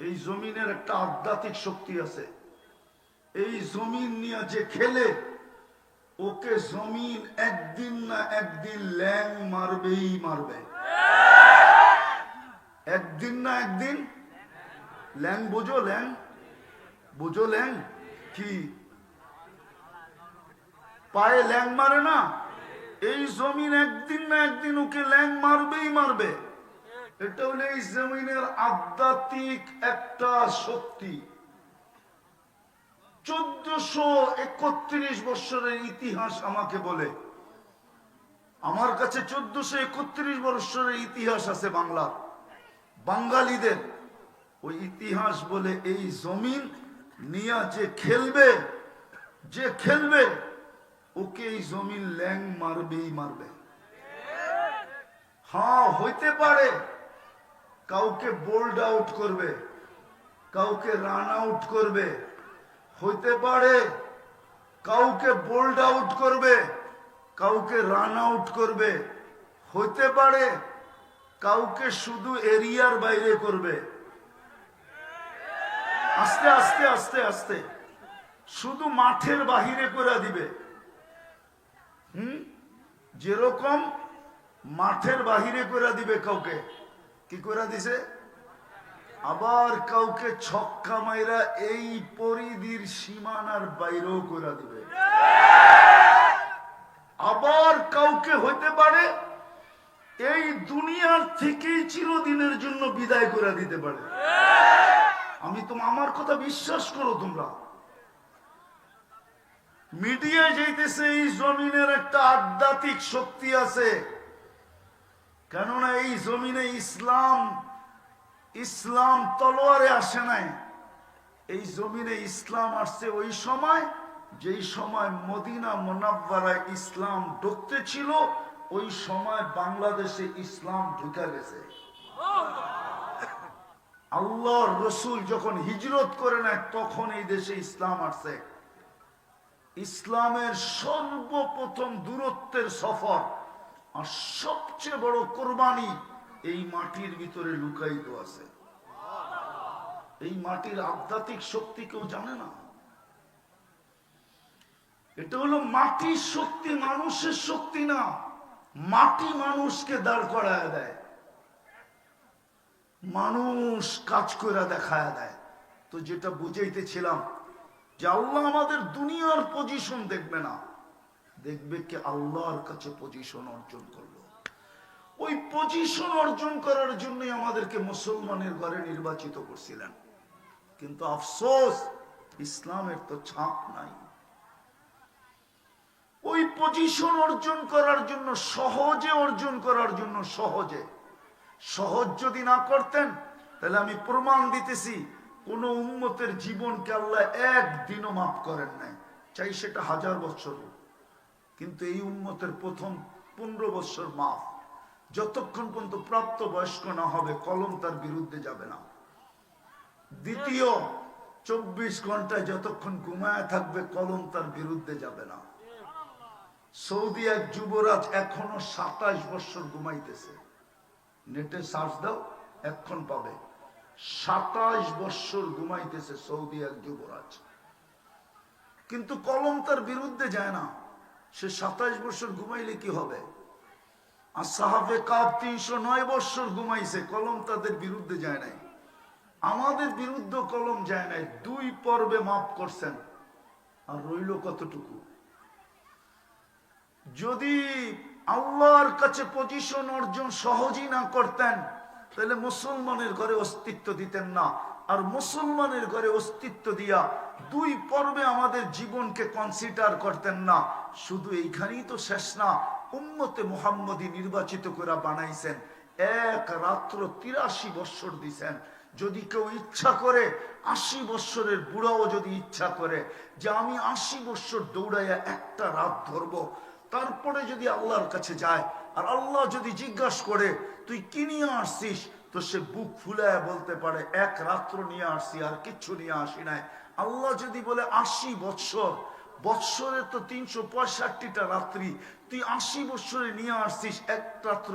এই জমিনের একটা আধ্যাত্মিক শক্তি আছে। এই জমিন নিয়ে যে খেলে, ওকে জমিন একদিন না একদিন ল্যাং মারবেই মারবে। একদিন না একদিন ল্যাং বোঝো ল্যাং বোঝো ল্যাং কি? পায়ে ল্যাং মারে না? এই জমিন একদিন না একদিন ওকে ল্যাং মারবেই মারবে। এটা হলো এই জমিনের আধ্যাত্মিক একটা শক্তি। চোদ্দশো একত্রিশ বৎসরের ইতিহাস আমাকে বলে। আমার কাছে চোদ্দশো একত্রিশ বৎসরের ইতিহাস আছে বাংলা। বাঙালিদের ওই ইতিহাস বলে এই জমিন নিয়া যে খেলবে যে খেলবে, ওকে এই জমিন ল্যাং মারবেই মারবে। হ্যাঁ হইতে পারে। কাউকে বোল্ড আউট করবে, কাউকে রান আউট করবে, হইতে পারে কাউকে বোল্ড আউট করবে, কাউকে রান আউট করবে, হইতে পারে কাউকে শুধু এরিয়ার বাইরে করবে। আস্তে আস্তে আস্তে আস্তে, শুধু মাঠের বাহিরে করে দিবে। হুম? যেরকম মাঠের বাহিরে করে দিবে কাউকে। কি করে দিছে? আবার কাউকে ছক্কা মাইরা এই পরিধির সীমানার বাইরেও করে দিবে। আবার কাউকে হইতে পারে এই দুনিয়ার থেকেই চিরদিনের জন্য বিদায় করে দিতে পারে। আমি তো আমার কথা বিশ্বাস করো তোমরা। মিডিয়া যাইতেছে এই জমিনের একটা আধ্যাত্মিক শক্তি আছে। কেননা এই জমিনে ইসলাম ইসলাম তলোয়ারে আসে নাই। এই জমিনে ইসলাম আসছে ওই সময়, যেই সময় মদিনা মোনাব্বারায় ইসলাম ঢুকতে ছিল, ওই সময় বাংলাদেশে ইসলাম ঢুকে গেছে। আল্লাহর রসুল যখন হিজরত করে নেয়, তখন এই দেশে ইসলাম আসছে। ইসলামের সর্বপ্রথম দূরত্বের সফর আর সবচেয়ে বড় কোরবানি এই মাটির ভিতরে লুকায়িত আছে। এই মাটির আধ্যাত্মিক শক্তি কেউ জানে না? এটা হলো মাটির শক্তি মানুষের শক্তি না, মাটি মানুষকে দাঁড় করায় দেয়। মানুষ কাজ করে দেখায় দেয়। তো যেটা বুঝাইতেছিলাম যে আল্লাহ আমাদের দুনিয়ার পজিশন দেখবে না। দেখবে কি আল্লাহর কাছে পজিশন অর্জন করল। ওই পজিশন অর্জন করার জন্যই আমাদেরকে মুসলমানের ঘরে নির্বাচিত করছিলেন। কিন্তু আফসোস, ইসলামের তো ছাপ নাই। ওই পজিশন অর্জন করার জন্য, সহজে অর্জন করার জন্য সহজে। সহজ যদি না করতেন, তাহলে আমি প্রমাণ দিতেছি, কোন উন্মতের জীবনকে আল্লাহ একদিনও মাফ করেন নাই। চাই সেটা হাজার বছর হোক। কিন্তু এই উন্মতের প্রথম পনেরো বছর মাফ। যতক্ষণ পর্যন্ত প্রাপ্ত বয়স্ক না হবে, কলম তার বিরুদ্ধে যাবে না। দ্বিতীয়, চব্বিশ ঘন্টায় যতক্ষণ ঘুমায় থাকবে, কলম তার বিরুদ্ধে যাবে না। সৌদি এক যুবরাজ এখনও সাতাশ বছর ঘুমাইতেছে। নেটে সার্চ দাও, এখন পাবে। সাতাশ বছর ঘুমাইতেছে সৌদি এক যুবরাজ। কিন্তু কলম তার বিরুদ্ধে যায় না। সে সাতাশ বছর ঘুমাইলে কি হবে? আর সাহাবে কাপ তিনশো নয় বছর ঘুমাইছে, কলম তাদের বিরুদ্ধে যায় নাই। আমাদের বিরুদ্ধে কলম যায় নাই, দুই পর্বে মাফ করছেন। আর রইল কতটুকু? যদি আল্লাহর কাছে পজিশন অর্জন সহজই না করতেন, তাহলে মুসলমানের ঘরে অস্তিত্ব দিতেন না। আর মুসলমানের ঘরে অস্তিত্ব দিয়া দুই পর্বে আমাদের জীবনকে কনসিডার করতেন না। শুধু এইখানেই তো শেষ না, উম্মতে মোহাম্মদী নির্বাচিত করে বানাইছেন। এক রাত্র তিরাশি বৎসর দিছেন। যদি কেউ ইচ্ছা করে, আশি বৎসরের বুড়াও যদি ইচ্ছা করে যে আমি আশি বৎসর দৌড়াইয়া একটা রাত ধরবো, তারপরে যদি আল্লাহর কাছে যায়, আর আল্লাহ যদি জিজ্ঞাসা করে, তুই কি নিয়ে আসছিস? তো সে বুক ফুলায় বলতে পারে, এক রাত্র নিয়ে আসছি, আর কিচ্ছু নিয়ে আসি নাই। আল্লাহ যদি বলে আশি বৎসর, বৎসরে তো তিনশো পঁয়ষট্টিটা রাত্রি, তুই আশি বৎসরে নিয়ে আসছিস এক রাত্র।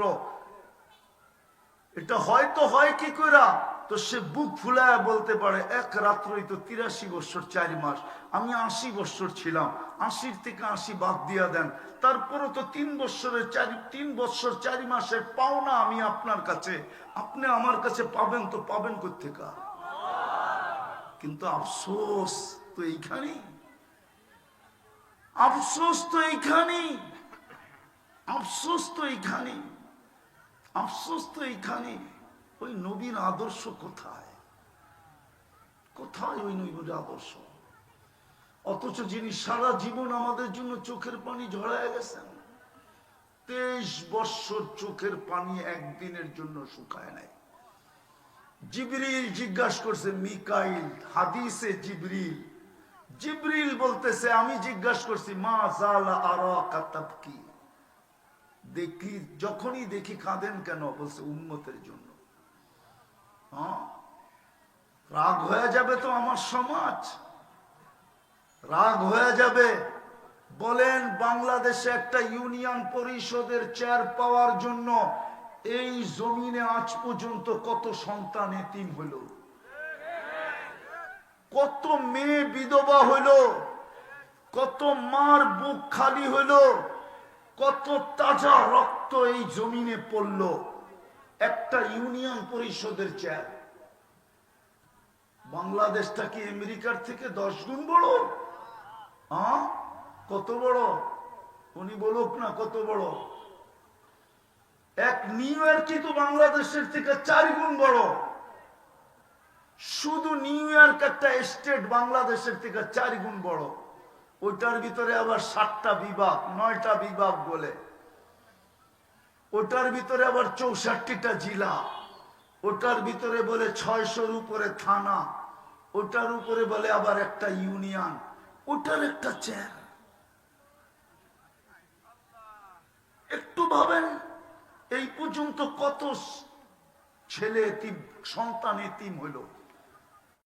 এটা হয়তো হয় কি কইরা? তো সে বুক ফুলায় বলতে পারে, এক রাত্রই তো তিরাশি বছর চারি মাস। আমি আশি বছর ছিলাম, আশির থেকে আশি বাদ দিয়া দেন। তারপরও তো তিন বছরের চারি, তিন বছর চারি মাসের পাওনা আমি আপনার কাছে। আপনি আমার কাছে পাবেন তো পাবেন কোথেকা কিন্তু আফসোস তো এইখানেই। আফসোস তো এইখানেই। আফসোস তো এইখানে আফসোস তো এইখানে ওই নবীর আদর্শ কোথায়? কোথায় ওই নবীর আদর্শ? অথচ যিনি সারা জীবন আমাদের জন্য চোখের পানি ঝরায় গেছেন, তেইশ বৎসর চোখের পানি একদিনের জন্য শুকায় নাই। জিবরিল জিজ্ঞাসা করছে, মিকাইল, হাদিসে জিবরিল? জিবরিল বলতেছে, আমি জিজ্ঞাসা করছি, মা জালা আরা কাতাবকি দেখি, যখনই দেখি কাঁদেন কেন? বলছে উন্মতের জন্য। হ্যাঁ? রাগ হয়ে যাবে তো আমার সমাজ। রাগ হয়ে যাবে। বলেন, বাংলাদেশে একটা ইউনিয়ন পরিষদের চেয়ার পাওয়ার জন্য এই জমিনে আজ পর্যন্ত কত সন্তান এতিম হলো? কত মেয়ে বিধবা হইল কত মার বুক খালি হইল কত তাজা রক্ত এই জমিনে পড়ল? একটা ইউনিয়ন পরিষদের চেয়ার বাংলাদেশটা কি আমেরিকার থেকে দশ গুণ বড়? হ্যাঁ? কত বড়? উনি বলুক না কত বড়। এক নিউ ইয়র্কই তো বাংলাদেশের থেকে চার গুণ বড়। শুধু নিউ ইয়র্ক একটা স্টেট বাংলাদেশের থেকে চার গুণ বড়। ওইটার ভিতরে আবার সাতটা বিভাগ, নয়টা বিভাগ বলে। ওটার ভিতরে আবার চৌষট্টিটা জেলা। ওটার ভিতরে বলে ছয়শোর উপরে থানা। ওটার উপরে বলে আবার একটা ইউনিয়ন। ওটার একটা চেয়ার। একটু ভাবেন, এই পর্যন্ত কত ছেলে সন্তান এতিম হইল